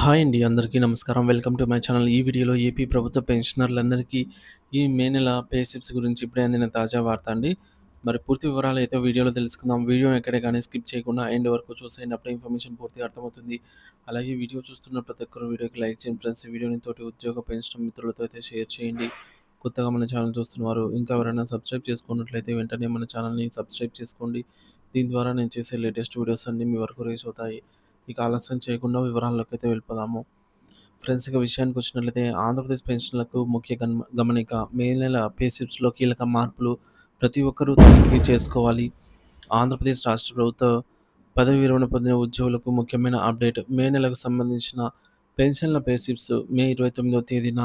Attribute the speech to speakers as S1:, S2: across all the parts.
S1: Hi అండి. అందరికీ నమస్కారం. Welcome to my channel. ఈ వీడియోలో ఏపీ ప్రభుత్వ పెన్షనర్లందరికీ ఈ మే నెల పే స్లిప్స్ గురించి ఇప్పుడే అందిన తాజా వార్త అండి. మరి పూర్తి వివరాలు అయితే వీడియోలో తెలుసుకుందాం. వీడియో ఎక్కడే కానీ స్కిప్ చేయకుండా ఎండ్ వరకు చూసేయండి. అప్పుడే ఇన్ఫర్మేషన్ పూర్తిగా అర్థమవుతుంది. అలాగే వీడియో చూస్తున్న ప్రతి ఒక్కరు వీడియోకి లైక్ చేయండి ఫ్రెండ్స్. వీడియోని తోటి ఉద్యోగ పెన్షన్ మిత్రులతో అయితే షేర్ చేయండి. కొత్తగా మన ఛానల్ చూస్తున్నవారు ఇంకా ఎవరైనా సబ్స్క్రైబ్ చేసుకున్నట్లయితే వెంటనే మన ఛానల్‌ని సబ్స్క్రైబ్ చేసుకోండి. దీని ద్వారా నేను చేసే లేటెస్ట్ వీడియోస్ అన్నీ మీ వరకు రీచ్ అవుతాయి. ఇక ఆలస్యం చేయకుండా వివరాల్లోకి అయితే వెళ్ళిపోదాము. ఫ్రెండ్స్ ఇక విషయానికి వచ్చినట్లయితే ఆంధ్రప్రదేశ్ పెన్షన్‌లకు ముఖ్య గమ గమనిక మే నెల పేషిప్స్లో కీలక మార్పులు ప్రతి ఒక్కరూ తనిఖీ చేసుకోవాలి. ఆంధ్రప్రదేశ్ రాష్ట్ర ప్రభుత్వ పదవీ విరమణ పొందిన ఉద్యోగులకు ముఖ్యమైన అప్డేట్ మే నెలకు సంబంధించిన పెన్షన్ల పేషిప్స్ మే ఇరవై తొమ్మిదవ తేదీన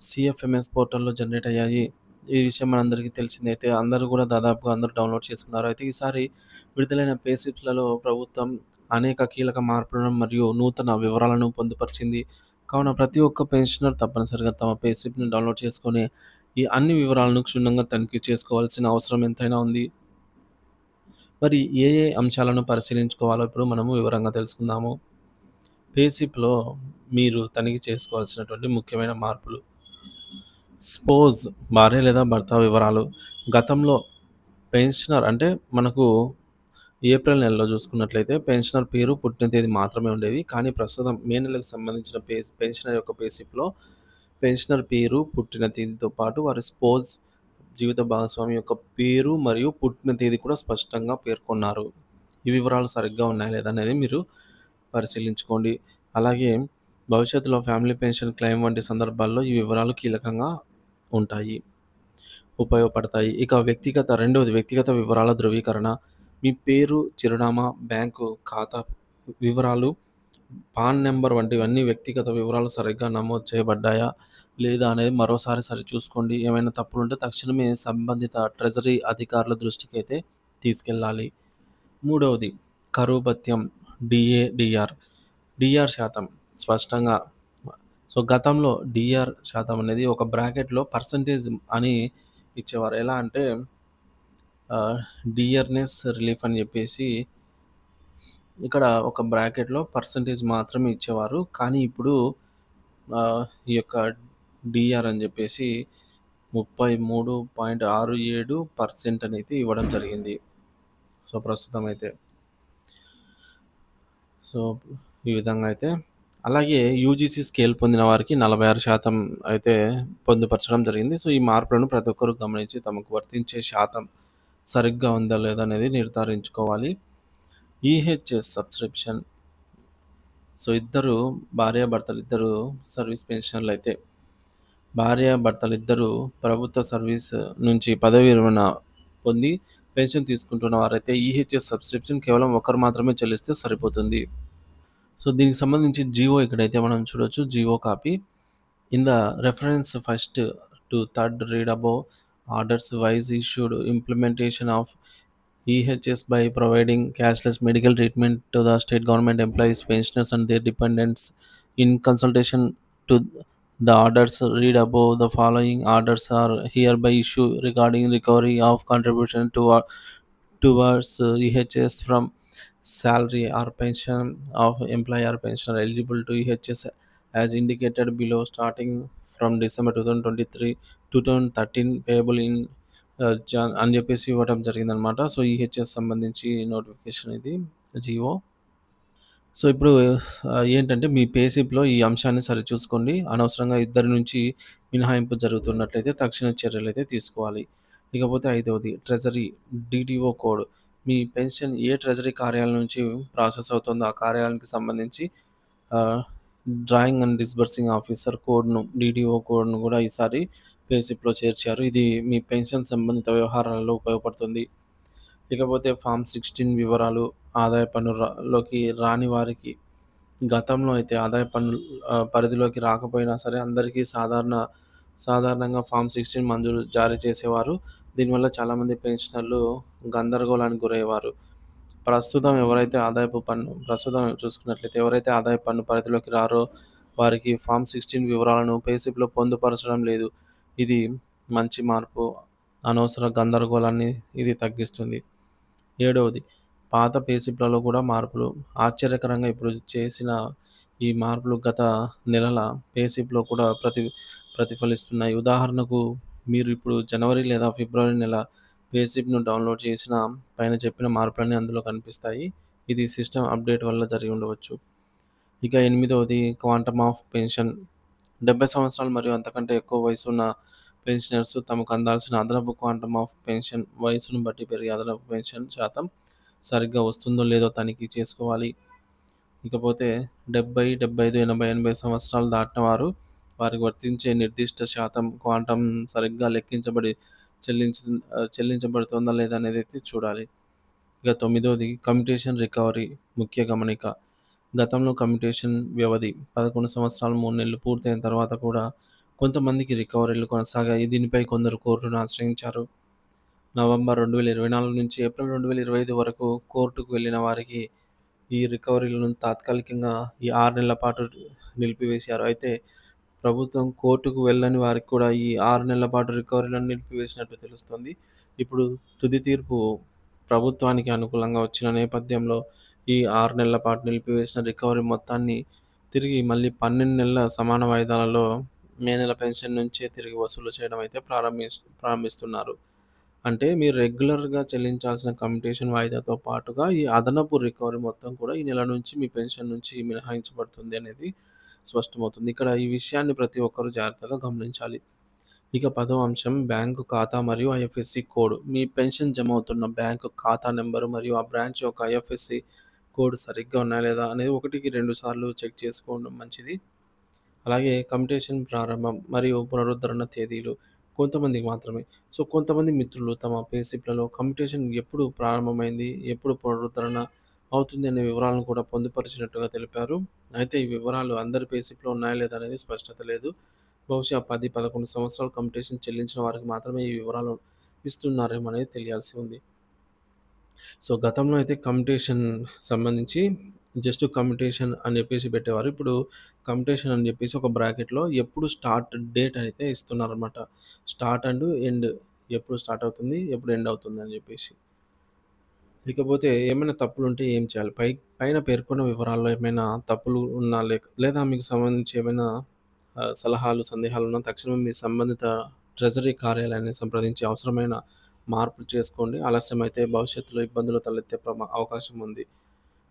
S1: సీఎఫ్ఎంఎస్ పోర్టల్‌లో జనరేట్ అయ్యాయి. ఈ విషయం మనందరికీ తెలిసిందైతే అందరూ కూడా దాదాపుగా అందరూ డౌన్‌లోడ్ చేసుకున్నారు. అయితే ఈసారి విడుదలైన పేషిప్స్లలో ప్రభుత్వం అనేక కీలక మార్పులను మరియు నూతన వివరాలను పొందుపరిచింది. కావున ప్రతి ఒక్క పెన్షనర్ తప్పనిసరిగా తమ పేస్లిప్ని డౌన్‌లోడ్ చేసుకొని ఈ అన్ని వివరాలను క్షుణ్ణంగా తనిఖీ చేసుకోవాల్సిన అవసరం ఎంతైనా ఉంది. మరి ఏ ఏ అంశాలను పరిశీలించుకోవాలో ఇప్పుడు మనము వివరంగా తెలుసుకుందాము. పేసిప్లో మీరు తనిఖీ చేసుకోవాల్సినటువంటి ముఖ్యమైన మార్పులు. స్పోజ్ భార్య లేదా భర్త వివరాలు. గతంలో పెన్షనర్ అంటే మనకు ఏప్రిల్ నెలలో చూసుకున్నట్లయితే పెన్షనర్ పేరు, పుట్టిన తేదీ మాత్రమే ఉండేవి. కానీ ప్రస్తుతం మే నెలకు సంబంధించిన పే పెన్షనర్ యొక్క పేసిప్లో పెన్షనర్ పేరు, పుట్టిన తేదీతో పాటు వారి స్పోజ్ జీవిత భాగస్వామి యొక్క పేరు మరియు పుట్టిన తేదీ కూడా స్పష్టంగా పేర్కొన్నారు. ఈ వివరాలు సరిగ్గా ఉన్నాయా లేదా అనేది మీరు పరిశీలించుకోండి. అలాగే భవిష్యత్తులో ఫ్యామిలీ పెన్షన్ క్లెయిమ్ వంటి సందర్భాల్లో ఈ వివరాలు కీలకంగా ఉంటాయి. ఉపయోగపడతాయి. ఇక వ్యక్తిగత రెండవది వ్యక్తిగత వివరాల ధృవీకరణ. మీ పేరు, చిరునామా, బ్యాంకు ఖాతా వివరాలు, పాన్ నెంబర్ వంటివన్నీ వ్యక్తిగత వివరాలు సరిగ్గా నమోదు చేయబడ్డాయా? లేదా? అనేది మరోసారి సరిచూసుకోండి. ఏమైనా తప్పులుంటే తక్షణమే సంబంధిత ట్రెజరీ అధికారుల దృష్టికి అయితే తీసుకెళ్ళాలి మూడవది కరువు భత్యం డిఆర్ డిఆర్ శాతం స్పష్టంగా సో, గతంలో డిఆర్ శాతం అనేది ఒక బ్రాకెట్‌లో పర్సెంటేజ్ అని ఇచ్చేవారు. ఎలా అంటే డియర్‌నెస్ రిలీఫ్ అని చెప్పేసి ఇక్కడ ఒక బ్రాకెట్‌లో పర్సెంటేజ్ మాత్రమే ఇచ్చేవారు. కానీ ఇప్పుడు ఆహ్, ఈ యొక్క డీఆర్ అని చెప్పేసి 33.67% అనేది ఇవ్వడం జరిగింది. సో, ప్రస్తుతం అయితే. సో, ఈ విధంగా అయితే అలాగే యూజీసీ స్కేల్ పొందిన వారికి 46% అయితే పొందుపరచడం జరిగింది. సో, ఈ మార్పులను ప్రతి ఒక్కరు గమనించి తమకు వర్తించే శాతం సరిగ్గా ఉందా లేదా అనేది నిర్ధారించుకోవాలి. ఈహెచ్ఎస్ సబ్స్క్రిప్షన్ సో, ఇద్దరు భార్యాభర్తలిద్దరూ సర్వీస్ పెన్షన్లు అయితే భార్యాభర్తలు ఇద్దరు ప్రభుత్వ సర్వీస్ నుంచి పదవి విరమణ పొంది పెన్షన్ తీసుకుంటున్న వారైతే ఈహెచ్ఎస్ సబ్స్క్రిప్షన్ కేవలం ఒకరు మాత్రమే చెల్లిస్తే సరిపోతుంది. సో, దీనికి సంబంధించి జియో ఇక్కడైతే మనం చూడొచ్చు. GO copy. In the reference first to third read above orders wise issued implementation of EHS by providing cashless medical treatment to the state government employees, pensioners, and their dependents. In consultation to the orders read above, the following orders are hereby issued regarding recovery of contribution to, towards EHS from salary or pension of employer pensioner eligible to EHS as indicated below starting from December 2023, 2013 payable in uh, ah, John అని చెప్పేసి ఇవ్వడం జరిగిందనమాట. So, EHS సంబంధించి notification ఇది GO so, ఇప్పుడు ఏంటంటే మీ పేసిప్లో ఈ అంశాన్ని సరిచూసుకోండి. అనవసరంగా ఇద్దరి నుంచి మినహాయింపు జరుగుతున్నట్లయితే తక్షణ చర్యలు అయితే తీసుకోవాలి. ఇకపోతే ఐదవది ట్రెజరీ డిటిఓ కోడ్. మీ పెన్షన్ ఏ ట్రెజరీ కార్యాలయం నుంచి ప్రాసెస్ అవుతుందో ఆ కార్యాలయానికి సంబంధించి డ్రాయింగ్ అండ్ డిస్బర్సింగ్ ఆఫీసర్ కోడ్‌ను డిడిఓ కోడ్‌ను కూడా ఈసారి పేసిప్లో చేర్చారు. ఇది మీ పెన్షన్ సంబంధిత వ్యవహారాలలో ఉపయోగపడుతుంది. ఇకపోతే ఫార్మ్ 16 వివరాలు ఆదాయ పన్ను లోకి రాని వారికి గతంలో అయితే ఆదాయ పన్ను పరిధిలోకి రాకపోయినా సరే అందరికీ సాధారణ సాధారణంగా ఫార్మ్ 16 మంజూరు జారీ చేసేవారు. దీనివల్ల చాలామంది పెన్షనర్లు గందరగోళానికి గురయ్యేవారు. ప్రస్తుతం ఎవరైతే ఆదాయపు పన్ను ప్రస్తుతం చూసుకున్నట్లయితే ఎవరైతే ఆదాయ పన్ను పరిధిలోకి రారో వారికి ఫామ్ సిక్స్టీన్ వివరాలను పేసిప్లో పొందుపరచడం లేదు. ఇది మంచి మార్పు. అనవసర గందరగోళాన్ని ఇది తగ్గిస్తుంది. ఏడవది పాత పేసిప్లలో కూడా మార్పులు. ఆశ్చర్యకరంగా ఇప్పుడు చేసిన ఈ మార్పులు గత నెలల పేసిప్లో కూడా ప్రతి ప్రతిఫలిస్తున్నాయి. ఉదాహరణకు మీరు ఇప్పుడు జనవరి లేదా ఫిబ్రవరి నెల పేజిప్ను డౌన్‌లోడ్ చేసిన పైన చెప్పిన మార్పులన్నీ అందులో కనిపిస్తాయి. ఇది సిస్టమ్ అప్‌డేట్ వల్ల జరిగి ఉండవచ్చు. ఇక ఎనిమిదవది క్వాంటమ్ ఆఫ్ పెన్షన్. 70 సంవత్సరాలు మరియు అంతకంటే ఎక్కువ వయసున్న పెన్షనర్స్ తమకు అందాల్సిన అదనపు క్వాంటమ్ ఆఫ్ పెన్షన్ వయసును బట్టి పెరిగే అదనపు పెన్షన్ శాతం సరిగ్గా వస్తుందో లేదో తనిఖీ చేసుకోవాలి. ఇకపోతే 70, 75, 80, 80 సంవత్సరాలు దాటిన వారు వారికి వర్తించే నిర్దిష్ట శాతం క్వాంటం సరిగ్గా లెక్కించబడి చెల్లించి చెల్లించబడుతుందా లేదా అనేది అయితే చూడాలి. ఇక తొమ్మిదవది కమ్యూటేషన్ రికవరీ ముఖ్య గమనిక. గతంలో కమ్యూటేషన్ వ్యవధి 11 సంవత్సరాలు మూడు నెలలు పూర్తయిన తర్వాత కూడా కొంతమందికి రికవరీలు కొనసాగాయి. దీనిపై కొందరు కోర్టును ఆశ్రయించారు. నవంబర్ 2024 నుంచి ఏప్రిల్ 2025 వరకు కోర్టుకు వెళ్ళిన వారికి ఈ రికవరీలను తాత్కాలికంగా ఈ ఆరు నెలల పాటు నిలిపివేశారు. అయితే ప్రభుత్వం కోర్టుకు వెళ్ళని వారికి కూడా ఈ ఆరు నెలల పాటు రికవరీలను నిలిపివేసినట్టు తెలుస్తోంది. ఇప్పుడు తుది తీర్పు ప్రభుత్వానికి అనుకూలంగా వచ్చిన నేపథ్యంలో ఈ ఆరు నెలల పాటు నిలిపివేసిన రికవరీ మొత్తాన్ని తిరిగి మళ్ళీ 12 నెలల సమాన వాయిదాలలో మే నెల పెన్షన్ నుంచే తిరిగి వసూలు చేయడం అయితే ప్రారంభి ప్రారంభిస్తున్నారు. అంటే మీరు రెగ్యులర్‌గా చెల్లించాల్సిన కమ్యూనికేషన్ వాయిదాతో పాటుగా ఈ అదనపు రికవరీ మొత్తం కూడా ఈ నెల నుంచి మీ పెన్షన్ నుంచి మినహాయించబడుతుంది అనేది స్పష్టమవుతుంది. ఇక్కడ ఈ విషయాన్ని ప్రతి ఒక్కరూ జాగ్రత్తగా గమనించాలి. ఇక పదో అంశం బ్యాంకు ఖాతా మరియు ఐఎఫ్ఎస్‌సి కోడ్. మీ పెన్షన్ జమ అవుతున్న బ్యాంకు ఖాతా నెంబరు మరియు ఆ బ్రాంచ్ యొక్క ఐఎఫ్ఎస్‌సి కోడ్ సరిగ్గా ఉన్నాయా లేదా అనేది ఒకటికి రెండు సార్లు చెక్ చేసుకోవడం మంచిది. అలాగే కమ్యుటేషన్ ప్రారంభం మరియు పునరుద్ధరణ తేదీలు కొంతమందికి మాత్రమే. సో, కొంతమంది మిత్రులు తమ పేసిప్లలో స్లిప్‌లలో ఎప్పుడు ప్రారంభమైంది, ఎప్పుడు పునరుద్ధరణ అవుతుంది అనే వివరాలను కూడా పొందుపరిచినట్టుగా తెలిపారు. అయితే ఈ వివరాలు అందరి బేసిక్లో ఉన్నాయా లేదా అనేది స్పష్టత లేదు. బహుశా 10, 11 సంవత్సరాలు కంపిటీషన్ చెల్లించిన వారికి మాత్రమే ఈ వివరాలు ఇస్తున్నారేమో అనేది తెలియాల్సి ఉంది. సో, గతంలో అయితే కంపిటీషన్ సంబంధించి జస్ట్ కంపిటీషన్ అని చెప్పేసి పెట్టేవారు. ఇప్పుడు కంపిటీషన్ అని చెప్పేసి ఒక బ్రాకెట్‌లో ఎప్పుడు స్టార్ట్ డేట్ అయితే ఇస్తున్నారన్నమాట స్టార్ట్ అండ్ ఎండ్ ఎప్పుడు స్టార్ట్ అవుతుంది, ఎప్పుడు ఎండ్ అవుతుంది అని చెప్పేసి. ఇకపోతే ఏమైనా తప్పులు ఉంటే ఏం చేయాలి? పై పైన పేర్కొన్న వివరాల్లో ఏమైనా తప్పులు ఉన్నా లేక లేదా మీకు సంబంధించి ఏమైనా సలహాలు సందేహాలు ఉన్నా తక్షణమే మీ సంబంధిత ట్రెజరీ కార్యాలయాన్ని సంప్రదించి అవసరమైన మార్పులు చేసుకోండి. ఆలస్యమైతే భవిష్యత్తులో ఇబ్బందులు తలెత్తే ప్రమా అవకాశం ఉంది.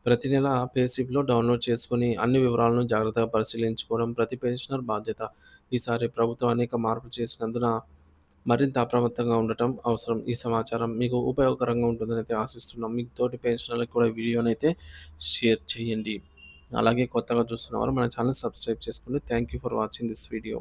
S1: ప్రతి నెల పే డౌన్‌లోడ్ చేసుకొని అన్ని వివరాలను జాగ్రత్తగా పరిశీలించుకోవడం ప్రతి పెన్షనర్ బాధ్యత. ఈసారి ప్రభుత్వం అనేక మార్పులు చేసినందున మరింత అప్రమత్తంగా ఉండటం అవసరం. ఈ సమాచారం మీకు ఉపయోగకరంగా ఉంటుందని అయితే ఆశిస్తున్నాం. మీకు తోటి పెన్షనర్లకు కూడా వీడియోనైతే షేర్ చేయండి. అలాగే కొత్తగా చూస్తున్నవారు మన ఛానల్ సబ్స్క్రైబ్ చేసుకోండి. Thank you for watching this video.